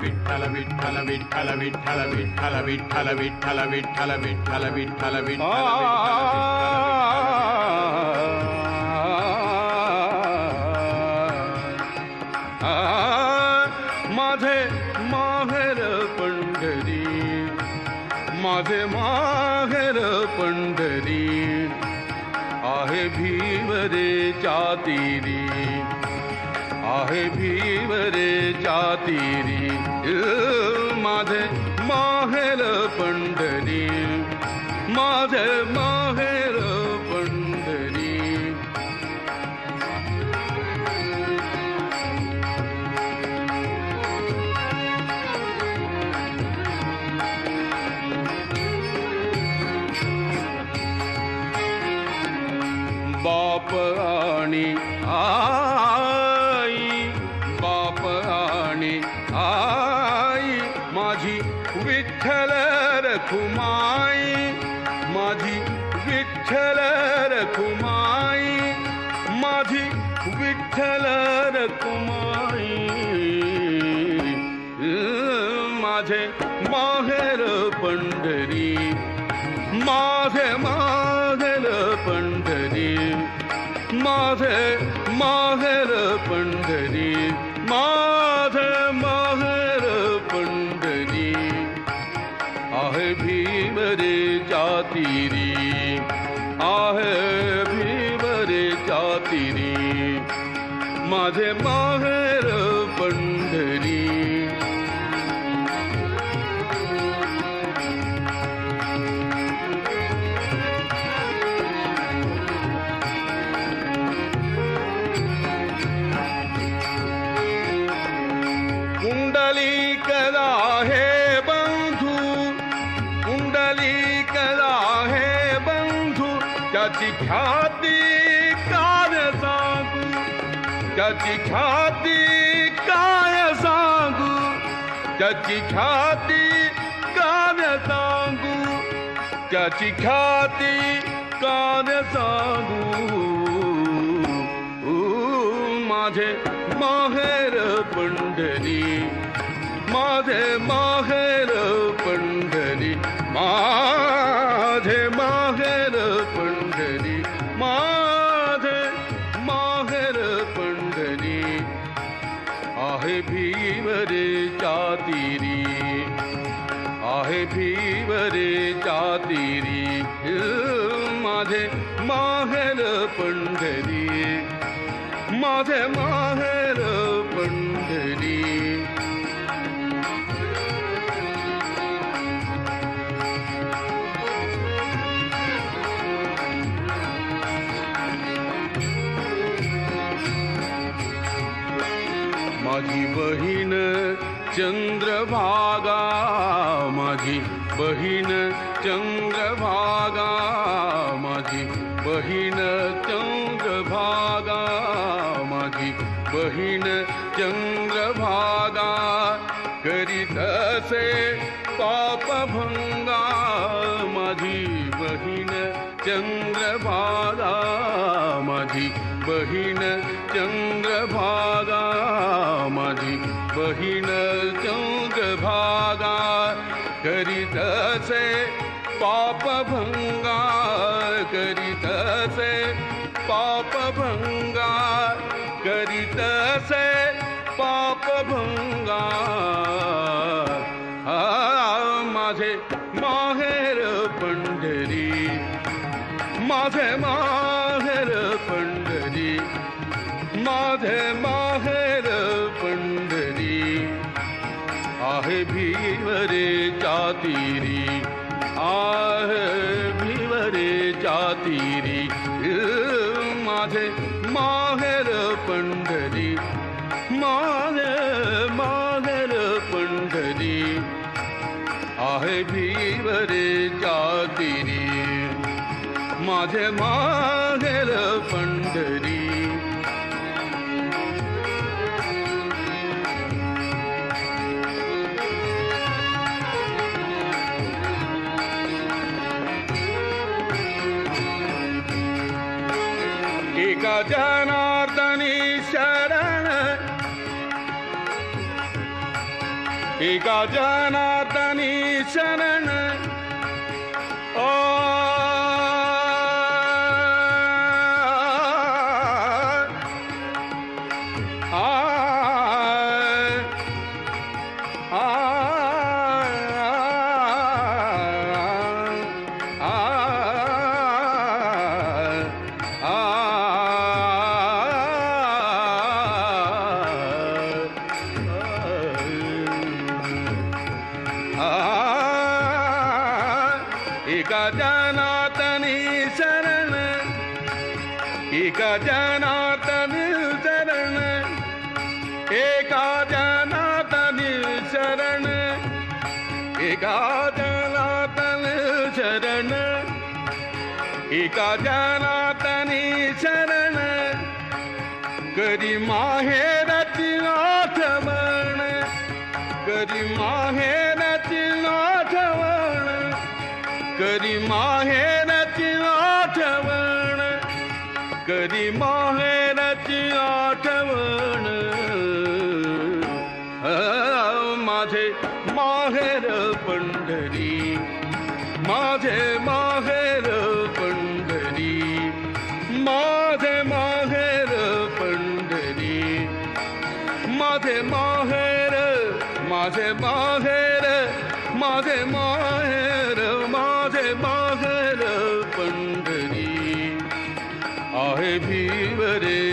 विठ्ठल विठ्ठल विठ्ठल विठ्ठल विठ्ठल विठ्ठल विठ्ठल विठ्ठल विठ्ठल विठ्ठल विठ्ठल माझे माहेर पंढरी माझे माहेर पंढरी आहे भीवरे चातिरी आहे भीवरे चातिरी माझे माहेर पंढरी माझे माहेर पंढरी बाप आणि आ विठ्ठल रखुमाई माझी विठ्ठल रखुमाई माझी विठ्ठल रखुमाई माझे माहेर पंढरी माझे माहेर पंढरी माझे माहेर पंढरी माझे माहेर माझे माहेर पंढरी. कुंडली कदा हे बंधू कुंडली कदा हे बंधू त्याची ख्यात त्याची ख्याती काय सांगू त्याची ख्याती काय सांगू माझे माहेर पंढरी माझे माहेर माझे माहेर पंढरी जातिरी माझे माहेर पंढरी. माझे माहेर पंढरी. माझी बहीण चंद्रभागा माझी बहीण चंद्रभागा माझी बहीण चंद्रभागा माझी बहीण चंद्रभागा करीत असे पापभंगा माझी बहीण चंद्रभागा माझी बहीण चंद्रभागा माझी बहीण चंद्र करीत असे पापभंगा करीत असे पापभंगा करीत असे पापभंगा आ, माझे माहेर पंढरी माझे माहेर पंढरी माझे माहेर पंढरी आहे भीवरे जातीरी आहे भीवरे जातीरी माझे माहेर पंढरी माझे माहेर पंढरी आहे भीवरे जातीरी माझे माहेर पंढरी. गजनार्दनी शरण। गजनार्दनी शरण। एका जनातनी शरण. एका जनातनी शरण. एका जनातनी शरण. एका जनातनी शरण. एका जनातनी शरण. करी माहे आहे भीवरे